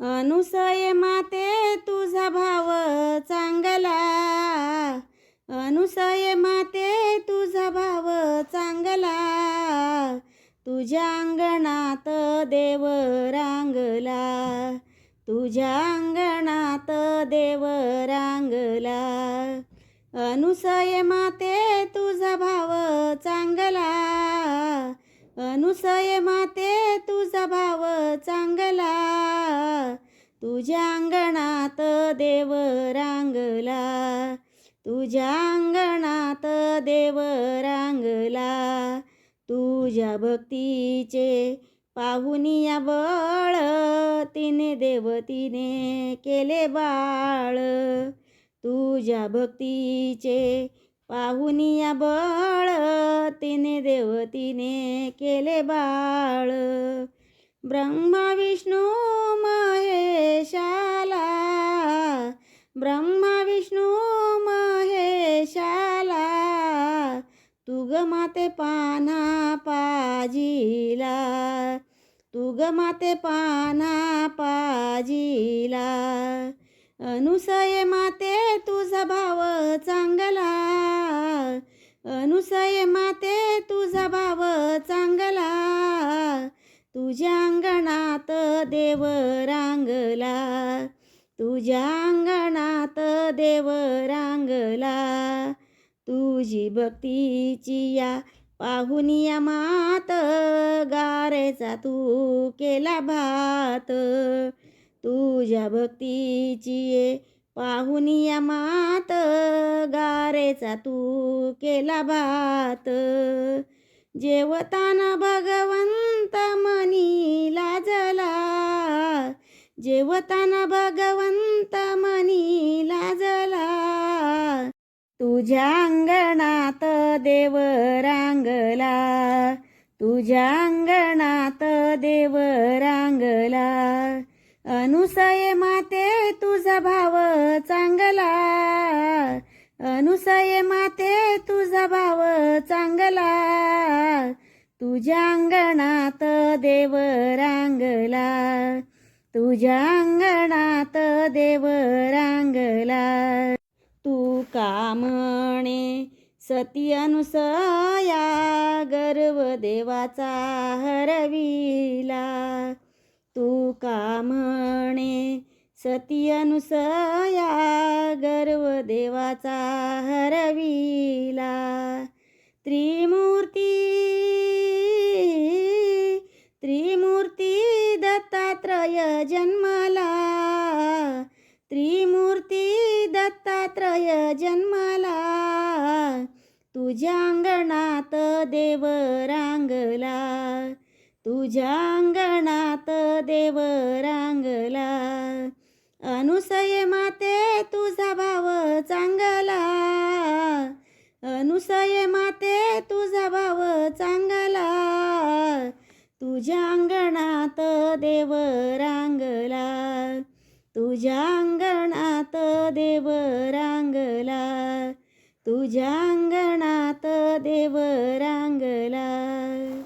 अनुसये माते तुझा भाव चांगला. अनुसये माते तुझा भाव चांगला. तुझ्या अंगणात देव रांगला. तुझ्या अंगणात देव रांगला. अनुसये माते तुझा भाव चांगला. अनुसये माते तुझा भाव तुझ्या अंगणात देव रांगला. तुझ्या अंगणात देव रांगला. तुझ्या भक्तीचे पाहुनिया बळ तिने देवतीने केले बाळ. तुझ्या भक्तीचे पाहुनिया बळ तिने देवतीने केले बाळ. ब्रह्मा विष्णू महेशाला. ब्रह्मा विष्णू महेशाला. तुग माते पाना पाजीला. तुग माते पाना पाजीला. अनुसय माते तुझा भाव चांगला. अनुसय माते तुझा भाव चांगला. तुझ्या अंगणात देव रांगला. तुझ्या अंगणात देव रांगला. तुझी भक्तीची या पाहुनिया मात गारेचा तू केला भात. तुझ्या भक्तीची ये पाहुनिया मात गारेचा तू केला भात. जेवताना भगवंत मनी लाजला जेवताना भगवंत मनी लाजला तुझ्या अंगणात देव रांगला. तुझ्या अंगणात देव रांगला. अनुसये माते तुझा भाव चांगला. अनुसये माते तुझा भाव चांगला. तुझ्या अंगणात देव रांगला. तुझ्या अंगणात देव रांगला. तू का म्हणे सती अनुसया गर्व देवाचा हरविला. तू का म्हणे सती अनुसया गर्व देवाचा हरविला. जन्माला. त्रिमूर्ती दत्तात्रय जन्माला. तुझ्या अंगणात देव रांगला. तुझ्या अंगणात देव रांगला. अनुसये माते तुझा भाव चांगला. अनुसय अंगणात देव रांगला. तुझ्या अंगणात देव रांगला. तुझ्या अंगणात देव रांगला.